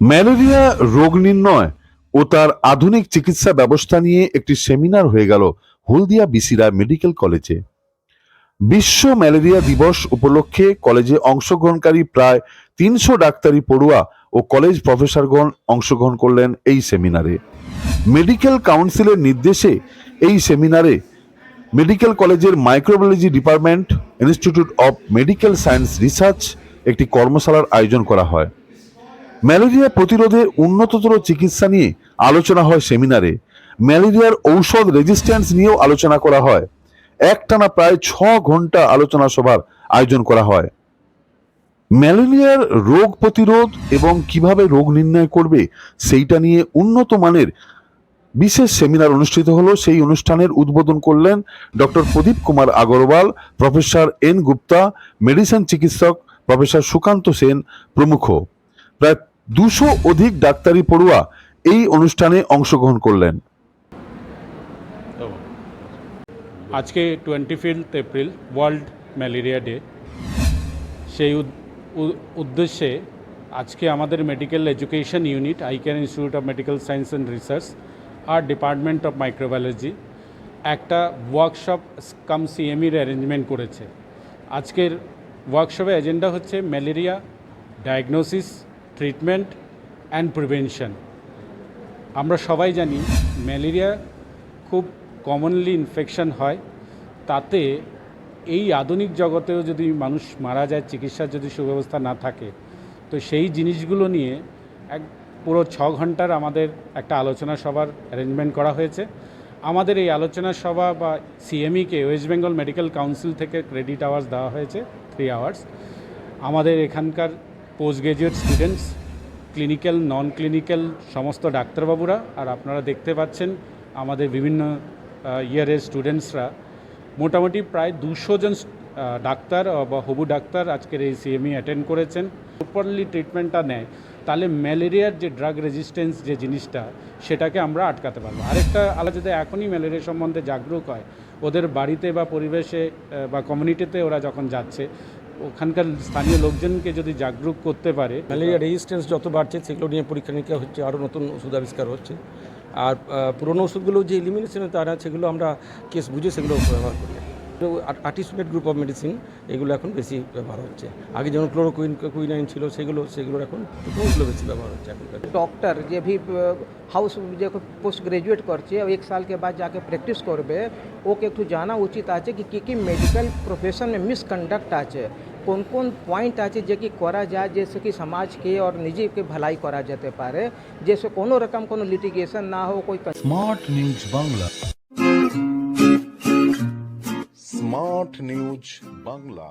Malaria রোগ নির্ণয় ও তার আধুনিক চিকিৎসা ব্যবস্থা নিয়ে একটি সেমিনার হয়ে গেল হলদিয়া বিসিরা মেডিকেল কলেজে। বিশ্ব ম্যালেরিয়া দিবস উপলক্ষে কলেজে অংশগ্রহণকারী প্রায় তিনশো ডাক্তারি পড়ুয়া ও কলেজ প্রফেসরগণ অংশগ্রহণ করলেন এই সেমিনারে। মেডিকেল কাউন্সিলের নির্দেশে এই সেমিনারে মেডিকেল কলেজের microbiology department, institute of medical science research একটি কর্মশালার আয়োজন করা হয়। ম্যালেরিয়া প্রতিরোধে উন্নততর চিকিৎসা নিয়ে আলোচনা হয় সেমিনারে। ম্যালেরিয়ার ঔষধ রেজিস্ট্যান্স নিয়েও আলোচনা করা হয়। একটানা প্রায় ছ ঘণ্টা আলোচনা সভার আয়োজন করা হয়। ম্যালেরিয়ার রোগ প্রতিরোধ এবং কীভাবে রোগ নির্ণয় করবে সেইটা নিয়ে উন্নত মানের বিশেষ সেমিনার অনুষ্ঠিত হলো। সেই অনুষ্ঠানের উদ্বোধন করলেন doctor Pradip Kumar Agarwal, professor N Gupta, medicine চিকিৎসক প্রফেসর সুকান্ত সেন প্রমুখ। প্রায় দুশো অধিক ডাক্তারি পড়ুয়া এই অনুষ্ঠানে অংশগ্রহণ করলেন। আজকে twenty fifth April, world malaria day. সেই উদ্দেশ্যে আজকে আমাদের medical education unit, I ICARE institute of medical science and research, R department of microbiology একটা ওয়ার্কশপ কাম সিএমির অ্যারেঞ্জমেন্ট করেছে। আজকের ওয়ার্কশপের এজেন্ডা হচ্ছে malaria diagnosis treatment and prevention আমরা সবাই জানি ম্যালেরিয়া খুব কমনলি ইনফেকশন হয়। তাতে এই আধুনিক জগতেও যদি মানুষ মারা যায়, চিকিৎসার যদি সুব্যবস্থা না থাকে, তো সেই জিনিসগুলো নিয়ে এক পুরো ছ ঘণ্টার আমাদের একটা আলোচনা সভার অ্যারেঞ্জমেন্ট করা হয়েছে। আমাদের এই আলোচনা সভা বা সিএমইকে ওয়েস্ট বেঙ্গল মেডিকেল কাউন্সিল থেকে ক্রেডিট আওয়ার্স দেওয়া হয়েছে থ্রি আওয়ার্স আমাদের এখানকার post graduate students clinical non clinical সমস্ত ডাক্তারবাবুরা, আর আপনারা দেখতে পাচ্ছেন আমাদের বিভিন্ন ইয়ারের স্টুডেন্টসরা মোটামুটি প্রায় দুশো জন ডাক্তার বা হবু ডাক্তার আজকের এই সিএমই অ্যাটেন্ড করেছেন। প্রপারলি ট্রিটমেন্টটা নেয়। তাহলে ম্যালেরিয়ার যে ড্রাগ রেজিস্ট্যান্স যে জিনিসটা, সেটাকে আমরা আটকাতে পারব। আরেকটা আলাদা যদি এখনই ম্যালেরিয়া সম্বন্ধে জাগরুক হয়, ওদের বাড়িতে বা পরিবেশে বা কমিউনিটিতে ওরা যখন যাচ্ছে, ওখানকার স্থানীয় লোকজনকে যদি জাগরুক করতে পারে, ম্যালেরিয়া রেজিস্ট্যান্স যত বাড়ছে, সেগুলো নিয়ে পরীক্ষা নিরীক্ষা হচ্ছে, আরও নতুন ওষুধ আবিষ্কার হচ্ছে। আর পুরনো ওষুধগুলো যে এলিমিনেশনের তারা, সেগুলো আমরা কেস বুঝে সেগুলো ব্যবহার করি। আর্টিসুনেট গ্রুপ অফ মেডিসিন এগুলো এখন বেশি ব্যবহার হচ্ছে আগে যেমন ক্লোরোকুইন কুইনাইন ছিল সেগুলো সেগুলোর এখন ওগুলো বেশি ব্যবহার হচ্ছে এখনকার ডক্টর যে ভি হাউস যে পোস্ট গ্রাজুয়েট করছে এক সাল के बाद जाके प्रैक्टिस করবে ওকে একটু জানা উচিত আছে কি কি কি মেডিকেল প্রফেশন में मिसकंडक्ट আছে কোন কোন পয়েন্ট আছে যে কি করা যায় जैसे कि समाज के और निजी के भलाई করা যেতে পারে जैसे কোনো রকম কোনো লিটিগেশন না हो कोई smart news Bangla smart news Bangla.